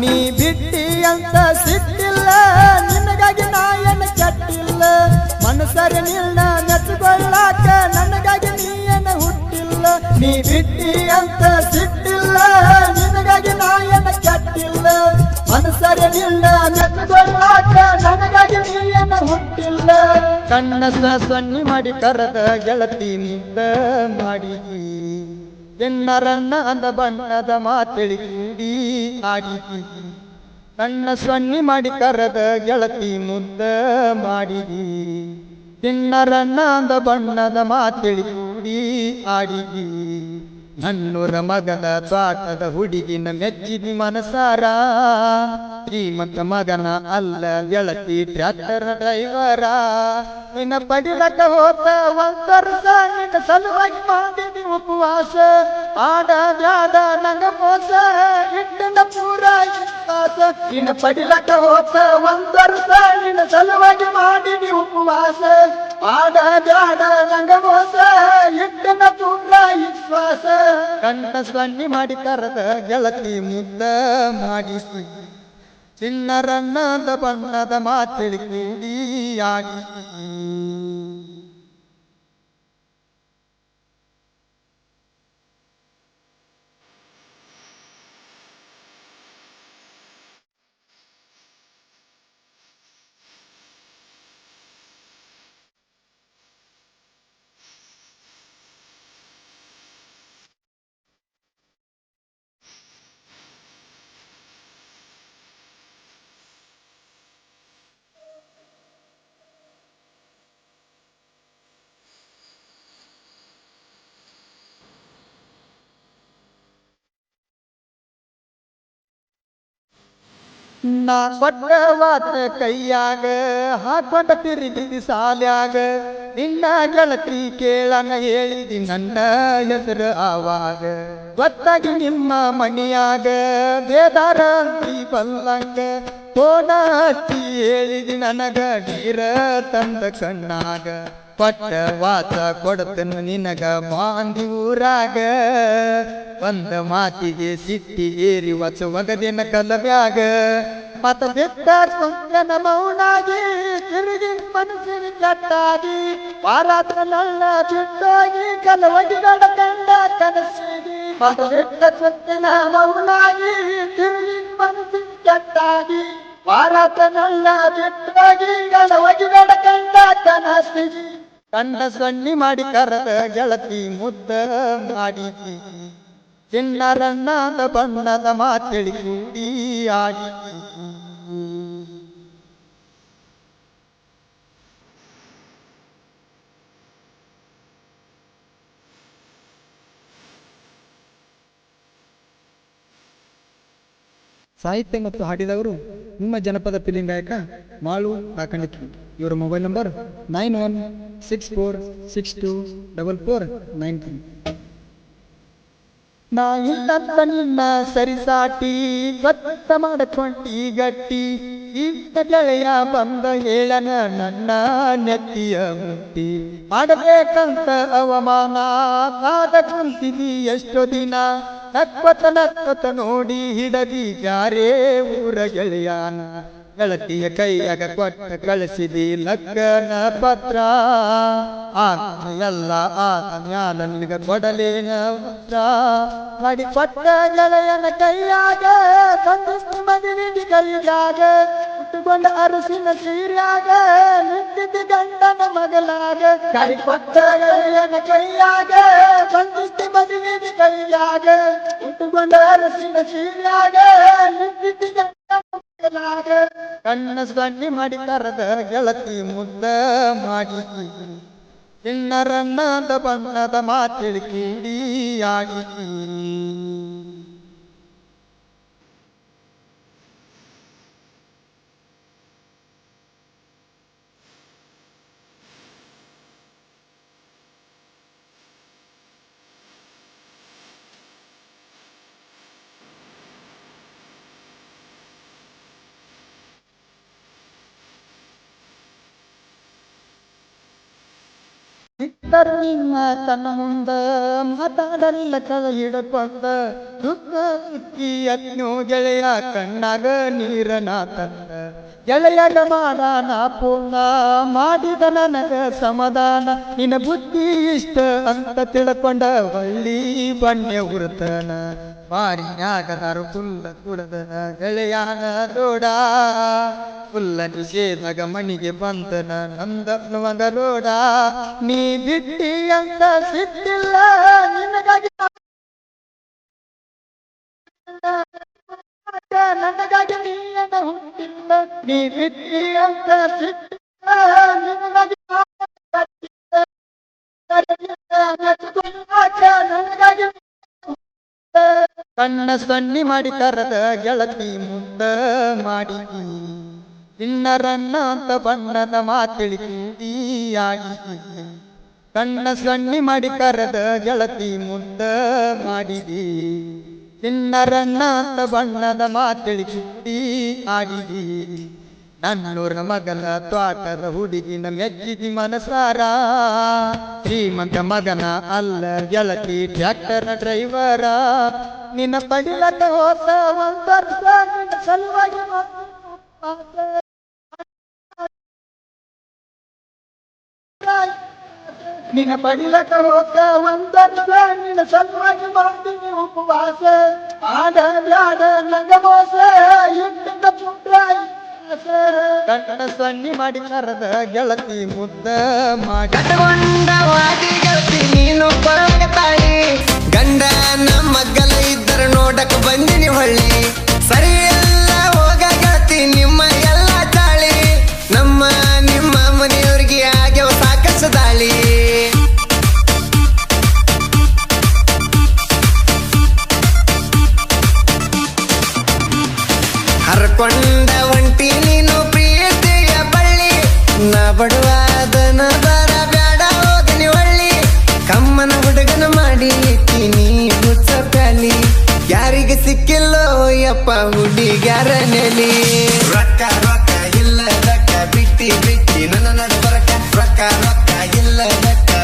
ನೀ ಬಿಟ್ಟಿ ಅಂತ ಸಿಟ್ಟಿಲ್ಲ, ನಿನಗಾಗಿ ನಾಯನ ಕೆಟ್ಟಿಲ್ಲ. ಮನಸರಿ ನಿನ್ನ ನೆಚ್ಚಿಕೊಳ್ಳಾಕ ನನಗಾಗಿ ನೀಯನ ಹುಟ್ಟಿಲ್ಲ. ನೀ ಬಿಟ್ಟಿ ಅಂತ ಸಿಟ್ಟಿಲ್ಲ, ನಿನಗಾಗಿ ನಾಯನ ಕೆಟ್ಟಿಲ್ಲ. ಮನಸರಿ ನಿನ್ನ ನೆಚ್ಚಿಕೊಳ್ಳಾಕ ನನಗಾಗಿ ನೀಯನ ಹುಟ್ಟಿಲ್ಲ. ಕಣ್ಣ ಸನ್ನಿ ಮಾಡಿ ಕರದ ಗೆಳತಿ ನಿಂದ ಮಾಡಿ ಎನ್ನರನ್ನ ಅಂದ ಬಣ್ಣದ ಮಾತಿಳಿ ಕೂಡಿ ಆಡಿ ಕಣ್ಣ ಸೊನ್ನಿ ಮಾಡಿ ಕರೆದ ಗೆಳತಿ ಮುದ್ದ ಮಾಡಿದಿ ಅಂದ ಬಣ್ಣದ ಮಾತಿಳಿ ಆಡಿದಿ ನನ್ನೂರ ಮಗನ ತ್ವಾಟದ ಹುಡುಗಿನ ಮೆಚ್ಚಿದಿ ಮನಸಾರ. ಶ್ರೀಮಂತ ಮಗನ ಅಲ್ಲ ಗೆಳತಿ ಟ್ರ್ಯಾಕ್ಟರ್ ಡ್ರೈವರ. ನಿನ್ನ ಪಡಿಲಕ್ಕ ಒಂದರ್ಸ ನಿನ್ನ ಸಲುವಾಗಿ ಮಾಡಿದಿ ಆಡ ಬ್ಯಾಡ ನಂಗ ಮೋಸ ಇಟ್ಟಿನ ಪೂರ ವಿಶ್ವಾಸ ನಿನ್ನ ಪಡಿಲಕ್ಕ ಹೋತ ಒಂದರ್ಸ ನಿನ್ನ ಸಲುವಾಗಿ ಮಾಡಿದಿ ಉಪವಾಸ ಆಡ ಬ್ಯಾಡ ನಂಗ ಮೋಸ ಇಟ್ಟಿನ ಪೂರ ವಿಶ್ವಾಸ ಕಣ್ಣ ಸನ್ನಿ ಮಾಡಿ ಕರೆದ ಗೆಳತಿ ಮುದ್ದ ಮಾಡಿಸಿ ಚಿನ್ನರನ್ನದ ಬಣ್ಣದ ಮಾತಿಳಿ ಕೂಡಿ ಆಡಿ ನಾ ಕೊಟ್ಟ ವಾತ ಕೈಯಾಗ ಹಾಕೊಂಡ ತಿರುಗಿದಿ ಸಾಲ್ಯಾಗ, ನಿನ್ನ ಗೆಳತಿ ಕೇಳನ ಹೇಳಿದಿ ನನ್ನ ಹೆಸರು ಆವಾಗ. ಗೊತ್ತಾಗಿ ನಿಮ್ಮ ಮನೆಯಾಗ ಬೇದಾರ ಅಂತಿ ಬಲ್ಲಂಗ ಹಚ್ಚಿ ಹೇಳಿದಿ ನನಗ ನೀರ ತಂದ ಕಣ್ಣಾಗ. ಕೊಟ್ಟ ವಾಸ ಕೊಡತನ ನಿನಗ ಮಾಂದಿ ಊರಾಗ ಒಂದ ಮಾತಿಗೆ ಸಿಟ್ಟಿ ಏರಿ ವಚ ಒಗದಿನ ಕಲವ್ಯಾಗ. ಮತ ಕುಂತನ ಮೌನಾಗಿ ತಿರುಗಿ ಮನಸ್ಸಿನ ಕೆಟ್ಟಾಗಿ ವಾರಾತ್ರ ನಲ್ಲ ಬಿಟ್ಟೋಗಿ ಕಲವಗಿಗಳ ಕಂಡ ಕನಸಿಗಿ. ಮತ ಕುಂತನ ಮೌನಾಗಿ ತಿರುಗಿ ಮನಸ್ಸಿನ ಕೆಟ್ಟಾಗಿ ವಾರಾತ್ರ ನಲ್ಲ ಬಿಟ್ಟೋಗಿ ಕಲವಗಿಗಳ ಕಂಡ ಕನಸಿಗಿ. ಕಣ್ಣ ಸಣ್ಣಿ ಮಾಡಿ ಕರದ ಗೆಳತಿ ಮುದ್ದ ಮಾಡಿದಿ ಚಿನ್ನರನ್ನಾದ ಬಣ್ಣದ ಮಾತಿಳಿ ಕೂಡಿ ಆಡಿ. ಸಾಹಿತ್ಯ ಮತ್ತು ಹಾಡಿದವರು ನಿಮ್ಮ ಜನಪದ ಫಿಲಿಂ ಗಾಯಕ ಮಾಳು ಕಾಕಣಿಕಿ ಇವರ mobile number nine one six four six two double four nine three ನಾ ಇಲ್ಲಂತ ತನ್ನ ಸರಿಸಾಟಿ ಗೊತ್ತ ಮಾಡಕೊಂಡಿ ಗಟ್ಟಿ. ಇಂಥ ಗೆಳೆಯ ಬಂದ ಹೇಳನ ನನ್ನ ನೆತ್ತಿಯ ಮುಟ್ಟಿ. ಮಾಡಬೇಕಂತ ಅವಮಾನ ಕಾದ ಕುಂತಿದಿ ಎಷ್ಟೋ ದಿನ. ನಕ್ವತ ನಕ್ವತ ನೋಡಿ ಹಿಡದಿ ಯಾರೇ ಊರ ಗೆಳೆಯಾನ. ಗೆಳತಿಯ ಕೈಯಾಗ ಕೊಟ್ಟ ಕಳಿಸಿದಿ ಲಗ್ನ ಪತ್ರ. ಆತನೆಲ್ಲ ಎಲ್ಲ ಆ ಜ್ಞಾನ ನಿನಗ ಕೊಡಲೇನ ಪತ್ರ ಮಾಡಿ ಪಟ್ಟ ಗೆಳೆಯನ ಕೈಯಾಗ ಸಂದಿಸ್ತು ಮದುವೆ ಕೈಯಾಗ ಹುಟ್ಟುಕೊಂಡ ಅರಸಿನ ಸೀರ್ಯಾಗ, ನಿಂತಿದ್ದ ಗಂಡನ ಮಗಲಾಗ ಕೈ ಪಟ್ಟ ಗೆಳೆಯನ ಕೈಯಾಗ ಸಂತಸ್ತಿ ಮದುವೆ ಕೈಯಾಗ ಹುಟ್ಟುಕೊಂಡ ಅರಸಿನ ಸೀರ್ಯಾಗ, ನಿಂತಿದ್ದ ಗಂಡನ ಮಗಲಾಗ ಕಣ್ಣ ಸನ್ನಿ ಮಾಡಿ ಕರೆದ ಗೆಳತಿ ಮುದ್ದ ಮಾಡಿ ಚಿನ್ನರನ್ನದ ಬಣ್ಣದ ಮಾತಿಳಿ ಕೂಡಿ ಆಡಿ ಇಟ್ಟರು ನಿಮ್ಮ ತನ್ನ ಮುಂದ ಮತದಲ್ಲ ಕದ ಹಿಡಕೊಂಡ ಗೆಳೆಯ ಕಣ್ಣಾಗ ನೀರನ ತಂದ. ಗೆಳೆಯಗ ಮಾಡಾನ ಪೂರ್ಣ ಮಾಡಿದ ನನಗ ಸಮಾಧಾನ. ನಿನ್ನ ಬುದ್ಧಿ ಇಷ್ಟ ಅಂತ ತಿಳ್ಕೊಂಡ ಹೊಳ್ಳಿ ಬಣ್ಣೆ ಉರ್ತನ ಮಾರಿನ್ಯಾಗದಾರು ಕುಲ್ಲ ಕುಡದನ ಗೆಳೆಯಾನ ದೋಡ ಕುಲ್ಲ ನಿಷೇಧಗ ಮಣಿಗೆ ಬಂದನ ನಂದನು ಮಗ ರೋಡ ನೀ ಬಿಟ್ಟಿ ಅಂತ ಸಿಟ್ಟಿಲ್ಲ ನಿನಗಾಗಿ ನನಗಾಗಿ ನೀನ ಹುಟ್ಟಿಲ್ಲ ನೀ ಬಿಟ್ಟಿ ಅಂತ ಸಿಟ್ಟಿಲ್ಲ ನಿನಗಾಗಿ ನನಗಾಗಿ ಕಣ್ಣ ಸನ್ನಿ ಮಾಡಿ ಕರೆದ ಗೆಳತಿ ಮುಂದ ಮಾಡಿ ತಿನ್ನರನ್ನ ಅಂತ ಬಣ್ಣದ ಮಾತಿಳಿ ಆಗಿ ಕಣ್ಣ ಸನ್ನಿ ಮಾಡಿ ಕರೆದ ಗೆಳತಿ ಮುಂದ ಮಾಡಿದಿ. ತಿನ್ನರನ್ನ ಅಂತ ಬಣ್ಣದ ಮಾತಿಳಿ ಆಡಿದಿ ನನ್ನೂರ ಮಗನ ತ್ವಾಟದ ಹುಡುಗಿನ ಮೆಚ್ಚಿದಿ ಮನಸಾರ. ಶ್ರೀಮಂತ ಮಗನ ಅಲ್ಲ ಗೆಳತಿ ಟ್ರ್ಯಾಕ್ಟರ್ ಡ್ರೈವರ. ನಿನ್ನ ಪಡಿಲಕ ಹೋತ ಒಂದ್ ನಿನ್ನ ಸಲುವಾಗಿ. ನಿನ್ನ ಪಡಿಲಕ ಹೋತ ಒಂದ್ ವರ್ಷ ನಿನ್ನ ಉಪವಾಸ. ಆಡ ಕಣ್ಣ ಮಾಡಿ ಕರದ ಗೆಳತಿ ಮುದ್ದ ಮಾಡಿ. ನೀನು ತಾಯಿ ಗಂಡ ನಮ್ಮ ಕೊಂಡ ಒಂಟಿ ನೀನು ಪ್ರೀತಿಯ ಬಳ್ಳಿ. ನಾ ಬಡವಾದನ ಬರ ಬೇಡ ಹೋಗನಿ ಒಳ್ಳಿ. ಕಮ್ಮನ ಹುಡುಗನ ಮಾಡಿ ನೀನು ಮುಚ್ಚ ಯಾರಿಗೆ ಸಿಕ್ಕಿಲ್ಲೋ ಯಪ್ಪ ಹುಡುಗ್ಯಾರ ನೆಲಿ. ರೊಕ್ಕ ರೊಕ್ಕ ಇಲ್ಲದಕ್ಕ ಬಿಟ್ಟಿ ಬಿಟ್ಟಿ ನನ್ನ ನಡು ಬರಕ ರೊಕ್ಕ ರೊಕ್ಕ